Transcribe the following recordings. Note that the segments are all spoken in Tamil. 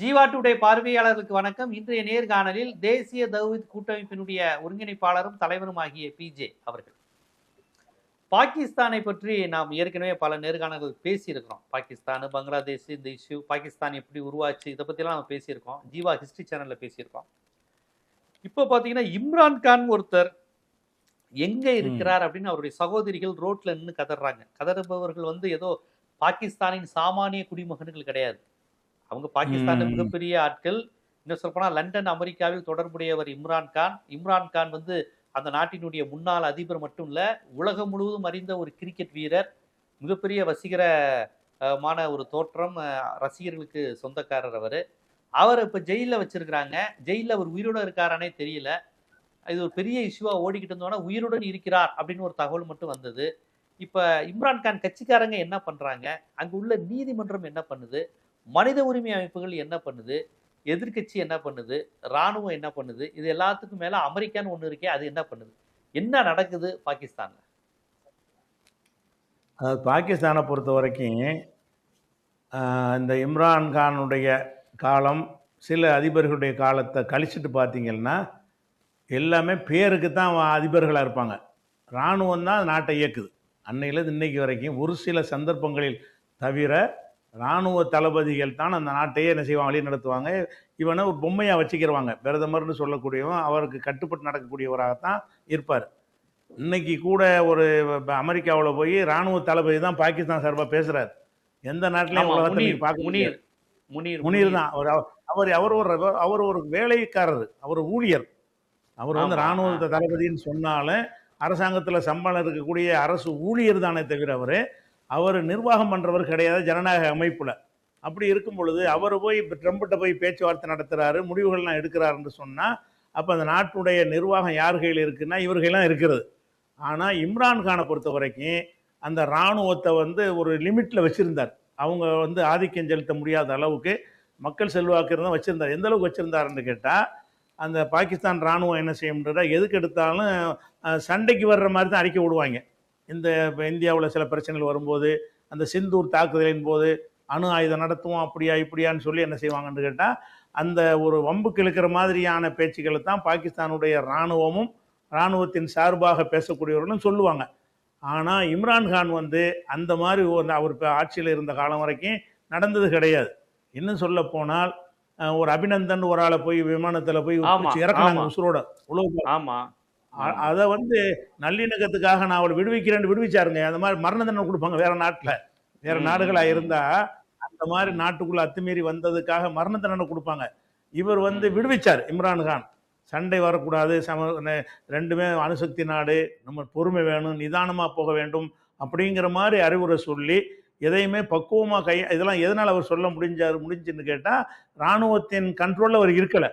ஜீவா டுடே பார்வையாளர்களுக்கு வணக்கம். இன்றைய நேர்காணலில் தேசிய தௌஹித் கூட்டமைப்பினுடைய ஒருங்கிணைப்பாளரும் தலைவரும் ஆகிய பிஜே அவர்கள். பாகிஸ்தானை பற்றி நாம் ஏற்கனவே பல நேர்காணல்கள் பேசியிருக்கிறோம். பாகிஸ்தான் பங்களாதேஷ் இந்த இஷ்யூ பாகிஸ்தான் எப்படி உருவாச்சு இதை பற்றிலாம் நம்ம பேசியிருக்கோம். ஜீவா ஹிஸ்டரி சேனலில் பேசியிருக்கோம். இப்போ பார்த்தீங்கன்னா இம்ரான் கான் ஒருத்தர் எங்க இருக்கிறார் அப்படின்னு அவருடைய சகோதரிகள் ரோட்ல நின்று கதறாங்க. கதறுபவர்கள் வந்து ஏதோ பாகிஸ்தானின் சாமானிய குடிமகன்கள் கிடையாது. அவங்க பாகிஸ்தானில். மிகப்பெரிய ஆட்கள். இன்னும் சொல்லப்போனா லண்டன் அமெரிக்காவில் தொடர்புடையவர் இம்ரான் கான் இம்ரான் கான் வந்து அந்த நாட்டினுடைய முன்னாள் அதிபர் மட்டும் இல்ல உலகம் முழுவதும் அறிந்த ஒரு கிரிக்கெட் வீரர். மிகப்பெரிய வசீகர அஹ், மான ஒரு தோற்றம் ரசிகர்களுக்கு சொந்தக்காரர் அவர். அவர் இப்போ ஜெயிலில் வச்சிருக்கிறாங்க. ஜெயிலில் அவர் உயிரோட இருக்காரானே தெரியல. இது ஒரு பெரிய இஷ்யூவா ஓடிக்கிட்டு இருந்தோன்னா உயிருடன் இருக்கிறார் அப்படின்னு ஒரு தகவல் மட்டும் வந்தது. இப்ப இம்ரான் கான் கட்சிக்காரங்க என்ன பண்றாங்க? அங்க உள்ள நீதிமன்றம் என்ன பண்ணுது? மனித உரிமை அமைப்புகள் என்ன பண்ணுது? எதிர்க்கட்சி என்ன பண்ணுது? ராணுவம் என்ன பண்ணுது? இது எல்லாத்துக்கும் மேலே அமெரிக்கான்னு ஒன்று இருக்கே அது என்ன பண்ணுது? என்ன நடக்குது பாகிஸ்தானில்? அதாவது பாகிஸ்தானை பொறுத்த வரைக்கும் இந்த இம்ரான் கானுடைய காலம் சில அதிபர்களுடைய காலத்தை கழிச்சிட்டு பார்த்தீங்கன்னா எல்லாமே பேருக்கு தான் அதிபர்களாக இருப்பாங்க. இராணுவம் தான் நாட்டை இயக்குது. அன்னையிலேருந்து இன்றைக்கு வரைக்கும் ஒரு சில சந்தர்ப்பங்களில் தவிர இராணுவ தளபதிகள் தான் அந்த நாட்டையே என்ன செய்வாங்க? வழி நடத்துவாங்க. இவனை ஒரு பொம்மையாக வச்சுக்கிடுவாங்க பிரதமர்னு சொல்லக்கூடியவன் அவருக்கு கட்டுப்பட்டு நடக்கக்கூடியவராகத்தான் இருப்பார். இன்னைக்கு கூட ஒரு அமெரிக்காவில் போய் இராணுவ தளபதி தான் பாகிஸ்தான் சார்பாக பேசுறாரு. எந்த நாட்டிலையும் உலகத்தில் நீங்க பார்க்க முடியாது. முனீர் முனீர் தான். அவர் அவர் அவர் ஒரு அவர் ஒரு வேலைக்காரர். அவர் ஊழியர். அவர் வந்து இராணுவ தளபதின்னு சொன்னாலும் அரசாங்கத்தில் சம்பளம் இருக்கக்கூடிய அரசு ஊழியர் தானே தவிர அவர் அவர் நிர்வாகம் பண்ணுறவர் கிடையாது ஜனநாயக அமைப்பில். அப்படி இருக்கும் பொழுது அவர் போய் இப்போ ட்ரம்பிட்ட போய் பேச்சுவார்த்தை நடத்துகிறாரு முடிவுகள்லாம் எடுக்கிறாருன்னு சொன்னால் அப்போ அந்த நாட்டுடைய நிர்வாகம் யார் கையில் இருக்குன்னா இவர்கள்லாம் இருக்கிறது. ஆனால் இம்ரான் கானை பொறுத்த வரைக்கும் அந்த இராணுவத்தை வந்து ஒரு லிமிட்டில் வச்சுருந்தார். அவங்க வந்து ஆதிக்கம் செலுத்த முடியாத அளவுக்கு மக்கள் செல்வாக்கு இருந்தால் வச்சுருந்தார். எந்த அளவுக்கு வச்சுருந்தாருன்னு கேட்டால் அந்த பாகிஸ்தான் இராணுவம் என்ன செய்யும்ன்றதா எதுக்கு எடுத்தாலும் சண்டைக்கு வர்ற மாதிரி தான் அறிக்கை விடுவாங்க இந்த இந்தியாவில் சில பிரச்சனைகள் வரும்போது அந்த சிந்தூர் தாக்குதலின் போது அணு ஆயுதம் நடத்துவோம் அப்படியா இப்படியான்னு சொல்லி என்ன செய்வாங்கன்னு கேட்டால் அந்த ஒரு வம்புக்கு இழுக்கிற மாதிரியான பேச்சுக்களை தான் பாகிஸ்தானுடைய இராணுவமும் இராணுவத்தின் சார்பாக பேசக்கூடியவர்களும் சொல்லுவாங்க. ஆனால் இம்ரான் கான் வந்து அந்த மாதிரி அவர் இப்போ ஆட்சியில் இருந்த காலம் வரைக்கும் நடந்தது கிடையாது. இன்னும் சொல்ல போனால் ஒரு அபிநந்தன் ஒரு ஆளை போய் விமானத்தில் போய் இறக்குனாங்க. உசுரோட. உழவு ஆமா. அதை வந்து நல்லிணக்கத்துக்காக நான் அவளை விடுவிக்கிறேன்னு விடுவிச்சாருங்க. அந்த மாதிரி மரண தண்டனை கொடுப்பாங்க வேற நாட்டில். வேற ம், நாடுகளா ம். இருந்தா அந்த மாதிரி நாட்டுக்குள்ள அத்துமீறி வந்ததுக்காக மரண தண்டனை கொடுப்பாங்க. இவர் வந்து விடுவிச்சார் இம்ரான் கான். சண்டை வரக்கூடாது சம ரெண்டுமே அணுசக்தி நாடு நம்ம பொறுமை வேணும் நிதானமா போக வேண்டும் அப்படிங்கிற மாதிரி அறிவுரை சொல்லி எதையுமே பக்குவமாக கை இதெல்லாம் எதனால் அவர் சொல்ல முடிஞ்சார் முடிஞ்சுன்னு கேட்டால் இராணுவத்தின் கண்ட்ரோலில் அவர் இருக்கலை.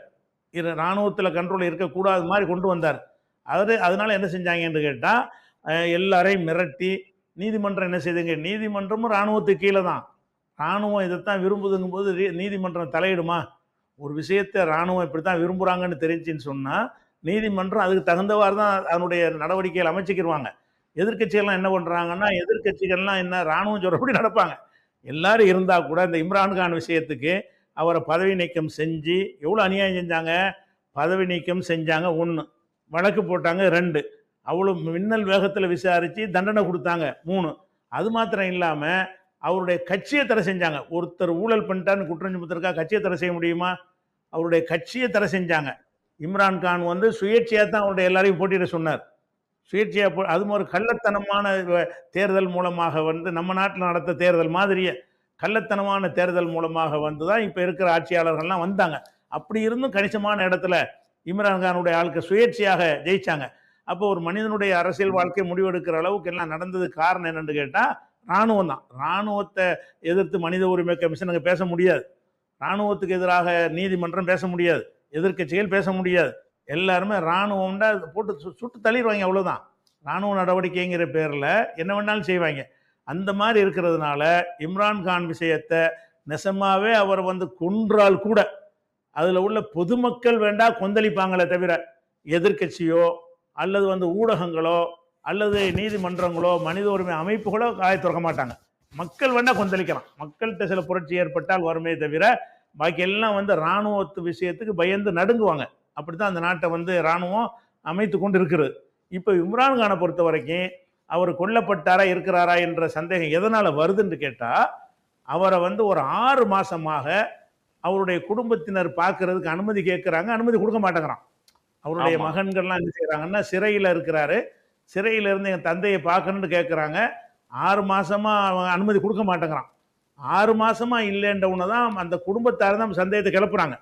இரு இராணுவத்தில் கண்ட்ரோல் இருக்கக்கூடாது மாதிரி கொண்டு வந்தார். அது அதனால என்ன செஞ்சாங்கன்னு கேட்டால் எல்லாரையும் மிரட்டி நீதிமன்றம் என்ன செய்துங்க? நீதிமன்றமும் இராணுவத்துக்கு கீழே தான். இராணுவம் இதைத்தான் விரும்புதுங்கும் போது நீதிமன்றம் தலையிடுமா? ஒரு விஷயத்தை இராணுவம் இப்படி தான் விரும்புகிறாங்கன்னு தெரிஞ்சுன்னு சொன்னால் நீதிமன்றம் அதுக்கு தகுந்தவாறு தான் அதனுடைய நடவடிக்கைகள் அமைச்சிக்கிடுவாங்க எதிர்க்கட்சிகள்லாம் என்ன பண்ணுறாங்கன்னா எதிர்க்கட்சிகள்லாம் என்ன இராணுவம் சொல்கிறபடி நடப்பாங்க. எல்லாரும் இருந்தால் கூட இந்த இம்ரான் கான் விஷயத்துக்கு அவரை பதவி நீக்கம் செஞ்சு எவ்வளோ அநியாயம் செஞ்சாங்க? பதவி நீக்கம் செஞ்சாங்க ஒன்று வழக்கு போட்டாங்க ரெண்டு. அவ்வளோ மின்னல் வேகத்தில் விசாரித்து தண்டனை கொடுத்தாங்க மூணு. அது மாத்திரம் இல்லாமல் அவருடைய கட்சியை தடை செஞ்சாங்க. ஒருத்தர் ஊழல் பண்ணிட்டான்னு குற்றம் சுமத்திருக்கா கட்சியை தடை செய்ய முடியுமா? அவருடைய கட்சியை தடை செஞ்சாங்க. இம்ரான் கான் வந்து சுயேட்சையாக தான் அவருடைய எல்லாரையும் போட்டியிட சொன்னார். சுயேட்சையாக போ அதுவும் ஒரு கள்ளத்தனமான தேர்தல் மூலமாக வந்து நம்ம நாட்டில் நடத்த தேர்தல் மாதிரியே கள்ளத்தனமான தேர்தல் மூலமாக வந்து தான் இப்போ இருக்கிற ஆட்சியாளர்கள்லாம் வந்தாங்க. அப்படி இருந்தும் கணிசமான இடத்துல இம்ரான்கானுடைய ஆளுக்கு சுயேட்சையாக ஜெயிச்சாங்க. அப்போ ஒரு மனிதனுடைய அரசியல் வாழ்க்கை முடிவெடுக்கிற அளவுக்கு எல்லாம் நடந்தது காரணம் என்னன்னு கேட்டால் இராணுவம் தான். இராணுவத்தை எதிர்த்து மனித உரிமை கமிஷனுக்கு அங்கே பேச முடியாது. இராணுவத்துக்கு எதிராக நீதிமன்றம் பேச முடியாது. எதிர்க்கட்சிகள் பேச முடியாது. எல்லாருமே இராணுவம்டா போட்டு சு- சுட்டு தள்ளிடுவாங்க அவ்வளோதான் இராணுவ நடவடிக்கைங்கிற பேரில் என்ன வேணாலும் செய்வாங்க. அந்த மாதிரி இருக்கிறதுனால இம்ரான் கான் விஷயத்தை நெசமாவே அவர் வந்து கொன்றால் கூட அதில் உள்ள பொதுமக்கள் வேண்டா கொந்தளிப்பாங்களே தவிர எதிர்க்கட்சியோ அல்லது வந்து ஊடகங்களோ அல்லது நீதிமன்றங்களோ மனித உரிமை அமைப்புகளோ காய திறக்க மாட்டாங்க. மக்கள் வேணா கொந்தளிக்கலாம். மக்கள்கிட்ட சில புரட்சி ஏற்பட்டால் வருமே தவிர பாக்கி எல்லாம் வந்து இராணுவத்து விஷயத்துக்கு பயந்து நடுங்குவாங்க. அப்படித்தான் அந்த நாட்டை வந்து இராணுவம் அமைத்து கொண்டு இருக்கிறது இப்போ இம்ரான்கானை பொறுத்த வரைக்கும் அவர் கொல்லப்பட்டாரா இருக்கிறாரா என்ற சந்தேகம் எதனால் வருதுன்னு கேட்டால் அவரை வந்து ஒரு ஆறு மாதமாக அவருடைய குடும்பத்தினர் பார்க்கறதுக்கு அனுமதி கேட்குறாங்க அனுமதி கொடுக்க மாட்டேங்கிறான். அவருடைய. மகன்கள்லாம் என்ன செய்றாங்கன்னா சிறையில் இருக்கிறாரு. சிறையில இருந்து என் தந்தையை பார்க்கணும்னு கேட்குறாங்க. ஆறு மாசமா அவன் அனுமதி கொடுக்க மாட்டேங்கிறான். ஆறு மாசமா இல்லைன்றவுன்னு தான் அந்த குடும்பத்தார் தான் சந்தேகத்தை கிளப்புறாங்க.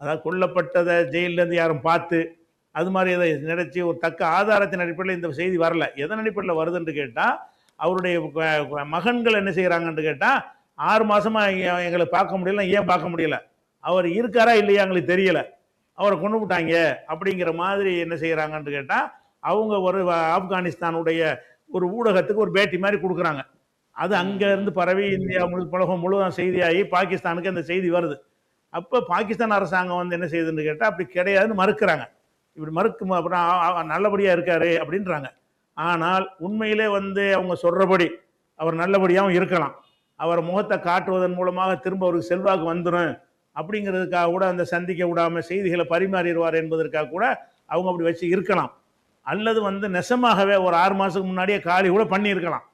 அதாவது கொல்லப்பட்டதை ஜெயில்ல இருந்து யாரும் பார்த்து அது மாதிரி இதை நினைச்சு ஒரு தக்க ஆதாரத்தின் அடிப்படையில் இந்த செய்தி வரல. எதன் அடிப்படையில் வருதுன்னு கேட்டா அவருடைய மகன்கள் என்ன செய்யறாங்கன்னு கேட்டா ஆறு மாதமாக எங்களை பார்க்க முடியல ஏன் பார்க்க முடியல? அவர் இருக்காரா இல்லையா எங்களுக்கு தெரியல. அவரை கொண்டு விட்டாங்க அப்படிங்கிற மாதிரி என்ன செய்கிறாங்கன்னு கேட்டால் அவங்க ஒரு ஆப்கானிஸ்தானுடைய ஒரு ஊடகத்துக்கு ஒரு பேட்டி மாதிரி கொடுக்குறாங்க. அது அங்கேருந்து பரவி இந்தியா முழு உலகம் முழுவதும் செய்தியாகி பாகிஸ்தானுக்கு அந்த செய்தி வருது. அப்போ பாகிஸ்தான் அரசாங்கம் வந்து என்ன செய்யுதுன்னு கேட்டால் அப்படி கிடையாதுன்னு மறுக்கிறாங்க. இப்படி மறுக்கும் அப்புறம் நல்லபடியாக இருக்காரு அப்படின்றாங்க. ஆனால் உண்மையிலே வந்து அவங்க சொல்கிறபடி அவர் நல்லபடியாகவும் இருக்கலாம். அவர் முகத்தை காட்டுவதன் மூலமாக திரும்ப அவருக்கு செல்வாக்கு வந்துடும் அப்படிங்கிறதுக்காக கூட அந்த சந்திக்க விடாம செய்திகளை பரிமாறிடுவார் என்பதற்காக கூட அவங்க அப்படி வச்சு இருக்கலாம். அல்லது வந்து நெசமாகவே ஒரு ஆறு மாசத்துக்கு முன்னாடியே காலி கூட பண்ணியிருக்கலாம்.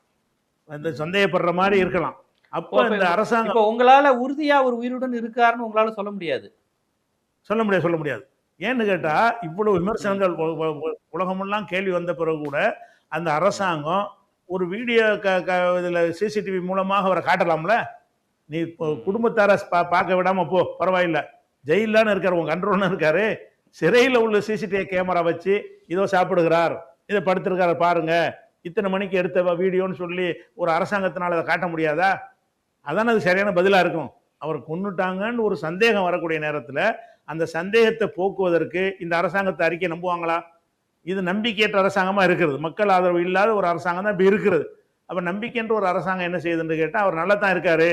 அந்த சந்தேகப்படுற மாதிரி இருக்கலாம். அப்போ இந்த அரசாங்கம் உங்களால உறுதியா ஒரு உயிருடன் இருக்காருன்னு உங்களால சொல்ல முடியாது. சொல்ல முடியாது சொல்ல முடியாது. ஏன்னு கேட்டா இவ்வளவு விமர்சனங்கள் உலகமெல்லாம் கேள்வி வந்த பிறகு கூட அந்த அரசாங்கம் ஒரு வீடியோ க க இதில் சிசிடிவி மூலமாக அவரை காட்டலாம்ல? நீ இப்போ குடும்பத்தார பா பார்க்க விடாமல் போ பரவாயில்ல. ஜெயிலான்னு இருக்கார் உங்கள் கண்ட்ரோல்னு இருக்காரு. சிறையில் உள்ள சிசிடிவி கேமரா வச்சு இதோ சாப்பிடுகிறார். இதை படுத்திருக்காரு பாருங்க. இத்தனை மணிக்கு எடுத்த வீடியோன்னு சொல்லி ஒரு அரசாங்கத்தினால் அதை காட்ட முடியாதா? அதானே அது சரியான பதிலாக இருக்கும். அவர் கொன்னுட்டாங்கன்னு ஒரு சந்தேகம் வரக்கூடிய நேரத்தில் அந்த சந்தேகத்தை போக்குவதற்கு இந்த அரசாங்கத்தை அறிக்கை நம்புவாங்களா? இது நம்பிக்கையற்ற அரசாங்கமாக இருக்கிறது. மக்கள் ஆதரவு இல்லாத ஒரு அரசாங்கம் தான் இப்போ இருக்கிறது. அப்போ நம்பிக்கைன்ற ஒரு அரசாங்கம் என்ன செய்யுதுன்னு கேட்டால் அவர் நல்லா தான் இருக்காரு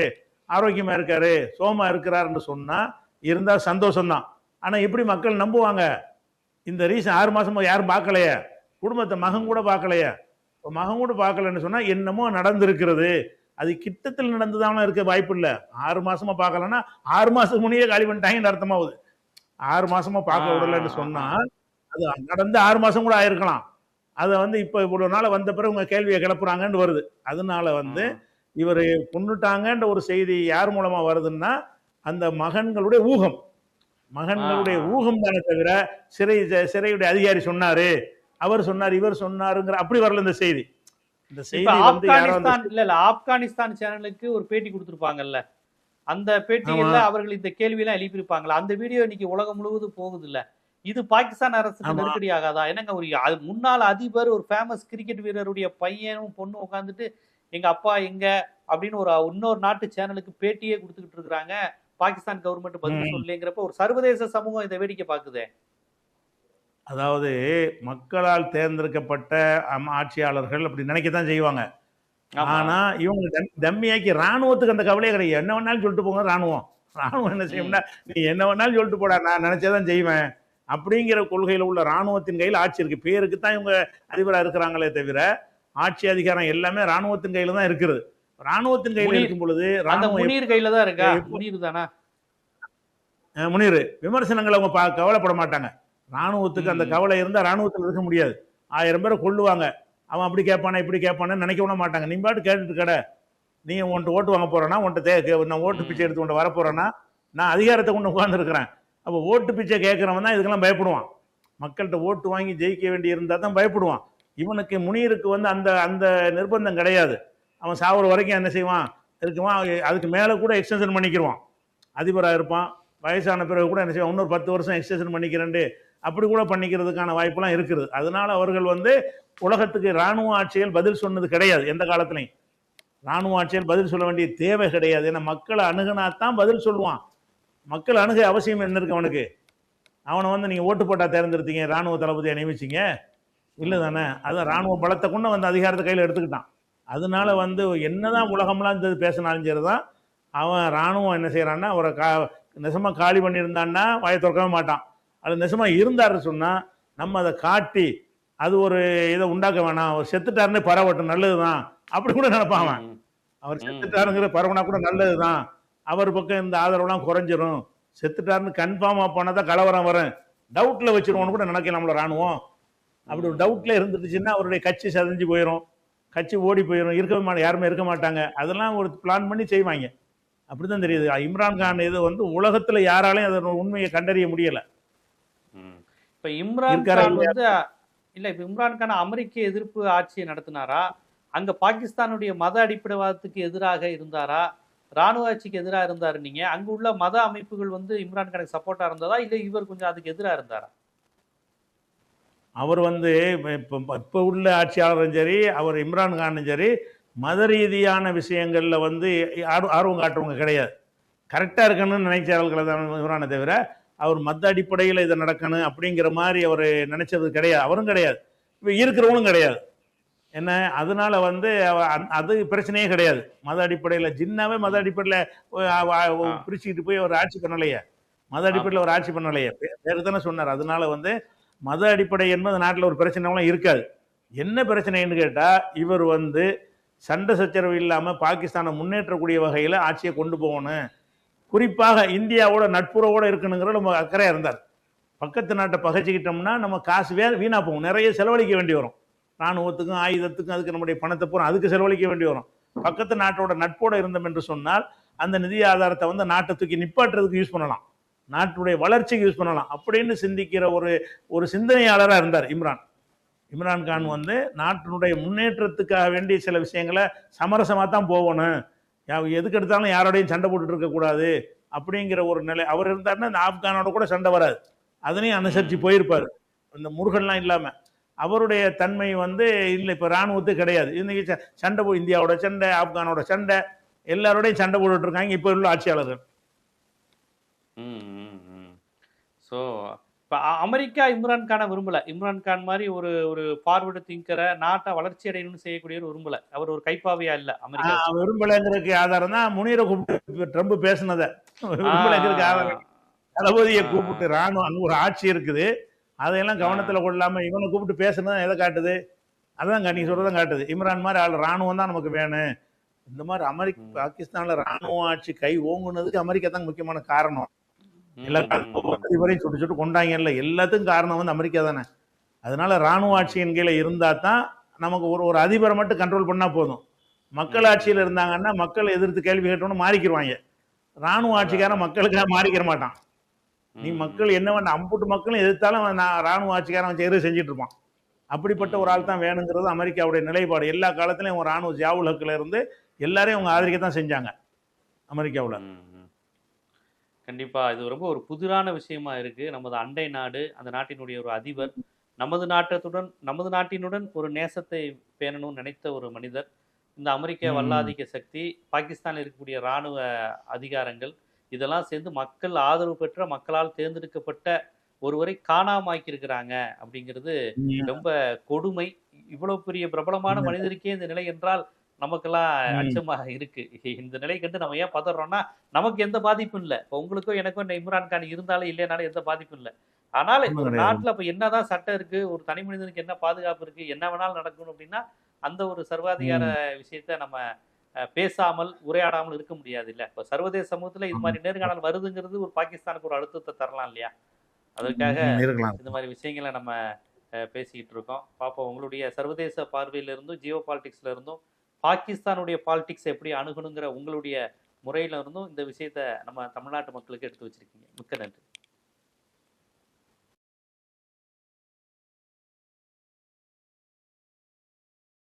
ஆரோக்கியமாக இருக்காரு சோமா இருக்கிறாருன்னு சொன்னால் இருந்தால் சந்தோஷம்தான். ஆனால் எப்படி மக்கள் நம்புவாங்க? இந்த ரீசன் ஆறு மாதமாக யாரும் பார்க்கலையே? குடும்பத்தை மகன் கூட பார்க்கலையே? இப்போ மகன் கூட பார்க்கலன்னு சொன்னால் என்னமோ நடந்திருக்கிறது. அது கிட்டத்தில் நடந்துதான இருக்க வாய்ப்பு இல்லை. ஆறு மாசமா பார்க்கலன்னா ஆறு மாசத்துக்கு முன்னே காலி பண்ணிட்டாங்கன்னு அர்த்தமாகுது. ஆறு மாசமா பார்க்க ஆ, விடலன்னு அது நடந்து ஆறு மாசம் கூட ஆயிருக்கலாம். அதை வந்து இப்ப இவ்வளவு நாள் வந்த பிறகு உங்க கேள்வியை கிளப்புறாங்கன்னு வருது. அதனால வந்து இவர் கொன்னுட்டாங்கன்ற ஒரு செய்தி யார் மூலமா வருதுன்னா அந்த மகன்களுடைய ஊகம். மகன்களுடைய. ஊகம் தானே தவிர சிறை சிறையுடைய அதிகாரி சொன்னாரு. அவர் சொன்னார் இவர் சொன்னாருங்கிற அப்படி வரல இந்த செய்தி. இந்த செய்தி ஆப்கானிஸ்தான் இல்ல இல்ல ஆப்கானிஸ்தான் சேனலுக்கு ஒரு பேட்டி கொடுத்திருப்பாங்கல்ல. அந்த பேட்டியில. அவர்கள் இந்த கேள்வி எல்லாம் எழுப்பியிருப்பாங்களா? அந்த வீடியோ இன்னைக்கு உலகம் முழுவதும் போகுது இல்ல இது பாகிஸ்தான் அரசுக்கு. நெருக்கடி ஆகாதா என்னங்க ஒரு முன்னாள் அதிபர் ஒரு ஃபேமஸ் கிரிக்கெட் வீரருடைய பையனும் பொண்ணும் உட்காந்துட்டு எங்க அப்பா எங்க? அப்படின்னு ஒரு இன்னொரு நாட்டு சேனலுக்கு பேட்டியே கொடுத்துக்கிட்டு இருக்காங்க பாகிஸ்தான் கவர்மெண்ட் பதில் ம். சொல்லலைங்கிறப்ப ஒரு சர்வதேச சமூகம் இதை வேடிக்கை பாக்குதே அதாவது மக்களால் தேர்ந்தெடுக்கப்பட்ட ஆட்சியாளர்கள் அப்படி நினைக்கத்தான் செய்வாங்க. ஆனா இவங்க தம்- தம்மியாக்கி ராணுவத்துக்கு அந்த கவலையே கிடையாது. என்ன வேணாலும் சொல்லிட்டு போங்க ராணுவம். ராணுவம் என்ன செய்யும்னா நீ என்ன வேணாலும் சொல்லிட்டு போடா நான் நினைச்சதான் செய்வேன். அப்படிங்கிற கொள்கையில உள்ள ராணுவத்தின் கையில் ஆட்சி இருக்கு. பேருக்கு தான் இவங்க அதிபரா இருக்கிறாங்களே தவிர ஆட்சி அதிகாரம் எல்லாமே ராணுவத்தின் கையில தான் இருக்குது ராணுவத்தின் கையில. இருக்கும் பொழுது முனீர் கையில தான் இருக்கா? முனீர் தானா? முனீர் விமர்சனங்கள் அவங்க கவலைப்பட மாட்டாங்க ராணுவத்துக்கு அந்த. கவலை இருந்தா ராணுவத்தில் இருக்க முடியாது. ஆயிரம் பேரை கொள்ளுவாங்க அவன் அப்படி கேட்பானா இப்படி கேட்பானு நினைக்க விட மாட்டாங்க. நீ பாட்டு கேட்டுட்டு கடை நீ உன்ட்ட ஓட்டு வாங்க போறேன்னா உன்ட்ட தே நான் ஓட்டு பிச்சை எடுத்து உன்ட்ட வர போறேன்னா நான் அதிகாரத்தை கொண்டு உட்காந்துருக்கிறேன் அப்போ ஓட்டு பிச்சை கேட்குறவன் தான் இதுக்கெல்லாம் பயப்படுவான். மக்கள்கிட்ட ஓட்டு வாங்கி ஜெயிக்க வேண்டி இருந்தால் தான் பயப்படுவான். இவனுக்கு முனீருக்கு வந்து அந்த அந்த நிர்பந்தம் கிடையாது. அவன் சாகுற வரைக்கும் என்ன செய்வான்? இருக்குமா? அதுக்கு மேலே கூட எக்ஸ்டென்ஷன் பண்ணிக்கிடுவான் அதிபராக இருப்பான். வயசான பிறகு கூட என்ன செய்வான்? இன்னொரு பத்து வருஷம் எக்ஸ்டென்ஷன் பண்ணிக்கிறேன்ட்டு அப்படி கூட பண்ணிக்கிறதுக்கான வாய்ப்பெல்லாம் இருக்குது. அதனால அவர்கள் வந்து உலகத்துக்கு இராணுவ ஆட்சிகள் பதில் சொன்னது கிடையாது எந்த காலத்துலையும். இராணுவ ஆட்சியில் பதில் சொல்ல வேண்டிய தேவை கிடையாது. ஏன்னா மக்களை அணுகுனா தான் பதில் சொல்லுவான். மக்கள் அணுக அவசியம் என்ன இருக்கு அவனுக்கு? அவனை வந்து நீங்க ஓட்டு போட்டா தேர்ந்தெடுத்தீங்க ராணுவ தளபதியை நியமிச்சீங்க. இல்லை தானே? அதான் ராணுவ பலத்தை கொண்டு வந்து அதிகாரத்தை கையில் எடுத்துக்கிட்டான். அதனால வந்து என்னதான் உலகம்லாம் இந்த பேசினாலும் சரிதான். அவன் ராணுவம் என்ன செய்யறான்னா அவரை கா நெசமா காலி பண்ணியிருந்தான்னா வாயை திறக்கவே மாட்டான். அது நெசமா இருந்தாருன்னு சொன்னா நம்ம அதை காட்டி அது ஒரு இதை உண்டாக்க வேணாம். அவர் செத்துட்டாருன்னு பரவட்டும் நல்லதுதான். அப்படி கூட நினைப்பான். அவர். செத்துட்டாருங்கிற பரவனா கூட நல்லதுதான். அவர் பக்கம் இந்த ஆதரவுலாம் குறைஞ்சிரும். செத்துட்டாருன்னு கன்ஃபார்மா போனதான் கலவரம் வரும். டவுட்ல வச்சிருவோம்னு கூட நினைக்கலாம்ல ராணுவம். அப்படி ஒரு டவுட்ல இருந்துச்சுன்னா அவருடைய கட்சி சதஞ்சு போயிடும் கட்சி ஓடி போயிடும் இருக்கவே மாட்டாங்க யாருமே இருக்க மாட்டாங்க. அதெல்லாம் ஒரு பிளான் பண்ணி செய்வாங்க. அப்படிதான் தெரியுது. இம்ரான் இது வந்து உலகத்துல யாராலையும் அதோட உண்மையை கண்டறிய முடியல. இப்ப இம்ரான் கான் வந்து இல்ல இப்ப இம்ரான் கான் அமெரிக்க எதிர்ப்பு ஆட்சியை நடத்தினாரா? அங்க பாகிஸ்தானுடைய மத அடிப்படைவாதத்துக்கு எதிராக இருந்தாரா? ராணுவ ஆட்சிக்கு எதிராக இருந்தார் நீங்க. அங்கே உள்ள மத அமைப்புகள் வந்து இம்ரான் கானுக்கு சப்போர்ட்டா இருந்ததா? இல்லை இவர் கொஞ்சம் அதுக்கு எதிராக இருந்தாரா? அவர் வந்து இப்போ இப்போ உள்ள ஆட்சியாளரும் சரி அவர் இம்ரான் கானும் சரி மத ரீதியான விஷயங்களில் வந்து ஆர்வம் காட்டுறவங்க கிடையாது. கரெக்டாக இருக்கணும்னு நினைச்சார்கள் தான் இம்ரானை தவிர அவர் மத அடிப்படையில் இதை நடக்கணும் அப்படிங்கிற மாதிரி அவர் நினைச்சது கிடையாது. அவரும் கிடையாது. இப்போ இருக்கிறவங்களும் கிடையாது. என்ன அதனால வந்து அது பிரச்சனையே கிடையாது. மத அடிப்படையில் ஜின்னாவே மத அடிப்படையில் பிரிச்சுக்கிட்டு போய் அவர் ஆட்சி பண்ணலையே. மத அடிப்படையில் ஒரு ஆட்சி பண்ணலையே. வேறு தானே சொன்னார். அதனால வந்து மத அடிப்படை என்பது நாட்டில் ஒரு பிரச்சனைலாம் இருக்காது. என்ன பிரச்சனைன்னு கேட்டால் இவர் வந்து சண்டை சச்சரவு இல்லாமல் பாகிஸ்தானை முன்னேற்றக்கூடிய வகையில் ஆட்சியை கொண்டு போகணும். குறிப்பாக இந்தியாவோட நட்புறவோட இருக்கணுங்கிற நம்ம அக்கறையாக இருந்தார். பக்கத்து நாட்டை பகைச்சிக்கிட்டோம்னா நம்ம காசு வே வீணாக போகும். நிறைய செலவழிக்க வேண்டி வரும். ராணுவத்துக்கும் ஆயுதத்துக்கும் அதுக்கு நம்முடைய பணத்தை பூரா அதுக்கு செலவழிக்க வேண்டி வரும். பக்கத்து நாட்டோட நட்போட இருந்தோம் என்று சொன்னால் அந்த நிதி ஆதாரத்தை வந்து நாட்டை தூக்கி நிப்பாட்டுறதுக்கு யூஸ் பண்ணலாம். நாட்டுடைய வளர்ச்சிக்கு யூஸ் பண்ணலாம். அப்படின்னு சிந்திக்கிற ஒரு ஒரு சிந்தனையாளராக இருந்தார் இம்ரான். இம்ரான் கான் வந்து நாட்டினுடைய முன்னேற்றத்துக்காக வேண்டிய சில விஷயங்களை சமரசமாக தான் போகணும். எதுக்கு எடுத்தாலும் யாரோடையும் சண்டை போட்டுட்டு இருக்கக்கூடாது அப்படிங்கிற ஒரு நிலை. அவர் இருந்தாருன்னா இந்த ஆப்கானோட கூட சண்டை வராது. அதனையும் அனுசரித்து போயிருப்பார். இந்த முருகன்லாம் இல்லாமல் அவருடைய தன்மை வந்து இல்லை இப்போ ராணுவத்துக்கு கிடையாது. இன்னைக்கு ச- சண்டை போ இந்தியாவோட சண்டை ஆப்கானோட சண்டை எல்லாரோடையும் சண்டை போட்டுட்டு இருக்காங்க இப்போ உள்ள ஆட்சியாளர்கள். ஸோ இப்போ அமெரிக்கா இம்ரான் கானை விரும்பல. இம்ரான் கான் மாதிரி ஒரு ஒரு ஃபார்வர்டு திங்கரை நாட்டை வளர்ச்சி அடையணும்னு செய்யக்கூடியவர் விரும்பல. அவர் ஒரு கைப்பாவையா இல்ல அமெரிக்கா விரும்பலைங்கிறதுக்கு ஆதாரம் தான் முனீரை கூப்பிட்டு ட்ரம்ப் பேசுனதை. விரும்பலைங்கிறதுக்கு ஆதாரம். தளபதியை கூப்பிட்டு ராணுவம் அங்க ஒரு ஆட்சி இருக்குது. அதையெல்லாம் கவனத்துல கொள்ளாம இவனை கூப்பிட்டு பேசுனது எதை காட்டுது? அதான் நீ சொல்றதான் காட்டுது. இம்ரான் மாதிரி ஆள் ராணுவம் தான் நமக்கு வேணும். இந்த மாதிரி அமெரிக்க. பாகிஸ்தான்ல ராணுவ ஆட்சி கை ஓங்குனதுக்கு அமெரிக்கா தான் முக்கியமான காரணம். எல்லா வரையும் சுட்டு சுட்டு கொண்டாங்கல்ல எல்லாத்துக்கும் காரணம் வந்து அமெரிக்கா தானே. அதனால ராணுவ ஆட்சியின் கீழே இருந்தா தான் நமக்கு ஒரு ஒரு அதிபரை மட்டும் கண்ட்ரோல் பண்ணா போதும். மக்கள் ஆட்சியில் இருந்தாங்கன்னா மக்கள் எதிர்த்து கேள்வி கேட்டோன்னு மாறிக்கிருவாங்க. ராணுவ ஆட்சிக்காரன் மக்களுக்காக மாறிக்கிற மாட்டான். நீ மக்கள் என்ன வேண்டாம் அம்புட்டு மக்களும் எதிர்த்தாலும் நான் ராணுவ ஆட்சிக்காரன் எதிர்த்து செஞ்சுட்டு இருப்பான் அப்படிப்பட்ட ஒரு ஆள் தான் வேணுங்கிறது அமெரிக்காவுடைய நிலைப்பாடு எல்லா காலத்துலயும் அவங்க ராணுவ ஜியாவுல் ஹக்குல இருந்து எல்லாரையும் அவங்க ஆதரிக்க தான் செஞ்சாங்க அமெரிக்காவுல ம், ம். கண்டிப்பா இது ரொம்ப ஒரு புதிரான விஷயமா இருக்கு நமது அண்டை நாடு அந்த நாட்டினுடைய ஒரு அதிபர் நமது நாட்டத்துடன் நமது நாட்டினுடன் ஒரு நேசத்தை பேணணும்னு நினைத்த ஒரு மனிதர் இந்த அமெரிக்க. வல்லாதிக்க சக்தி பாகிஸ்தானில் இருக்கக்கூடிய இராணுவ அதிகாரங்கள் இதெல்லாம் சேர்ந்து மக்கள் ஆதரவு பெற்ற மக்களால் தேர்ந்தெடுக்கப்பட்ட ஒருவரை காணாமாக்கியிருக்கிறாங்க அப்படிங்கிறது ரொம்ப கொடுமை இவ்வளவு பெரிய பிரபலமான. மனிதருக்கே இந்த நிலை என்றால் நமக்கெல்லாம். அச்சமாக இருக்கு இந்த நிலை கண்டு நம்ம ஏன் பதறோம்னா நமக்கு எந்த பாதிப்பும் இல்லை இப்போ உங்களுக்கும் எனக்கும் இந்த இம்ரான் கான் இருந்தாலும் இல்லைனாலும் எந்த பாதிப்பும் இல்லை ஆனால் கிடையாது. நாட்டுல இப்ப என்னதான் சட்டம் இருக்கு ஒரு தனி மனிதனுக்கு என்ன பாதுகாப்பு இருக்கு என்ன வேணாலும் நடக்கணும் அப்படின்னா அந்த ஒரு சர்வாதிகார விஷயத்த நம்ம பேசாமல் உரையாடாமல் இருக்க முடியாது இல்ல இப்ப சர்வதேச சமூகத்துல இது மாதிரி நேர்காணல் வருதுங்கிறது ஒரு பாகிஸ்தானுக்கு ஒரு அழுத்தத்தை தரலாம் இல்லையா? அதற்காக இந்த மாதிரி விஷயங்களை நம்ம பேசிக்கிட்டு இருக்கோம். பாப்போம் உங்களுடைய சர்வதேச பார்வையில இருந்தும் ஜியோ பாலிடிக்ஸ்ல இருந்தும் பாகிஸ்தானுடைய பாலிடிக்ஸ் எப்படி அணுகணுங்கிற உங்களுடைய முறையில இருந்தும் இந்த விஷயத்த நம்ம தமிழ்நாட்டு மக்களுக்கு எடுத்து வச்சிருக்கீங்க. மிக்க நன்றி.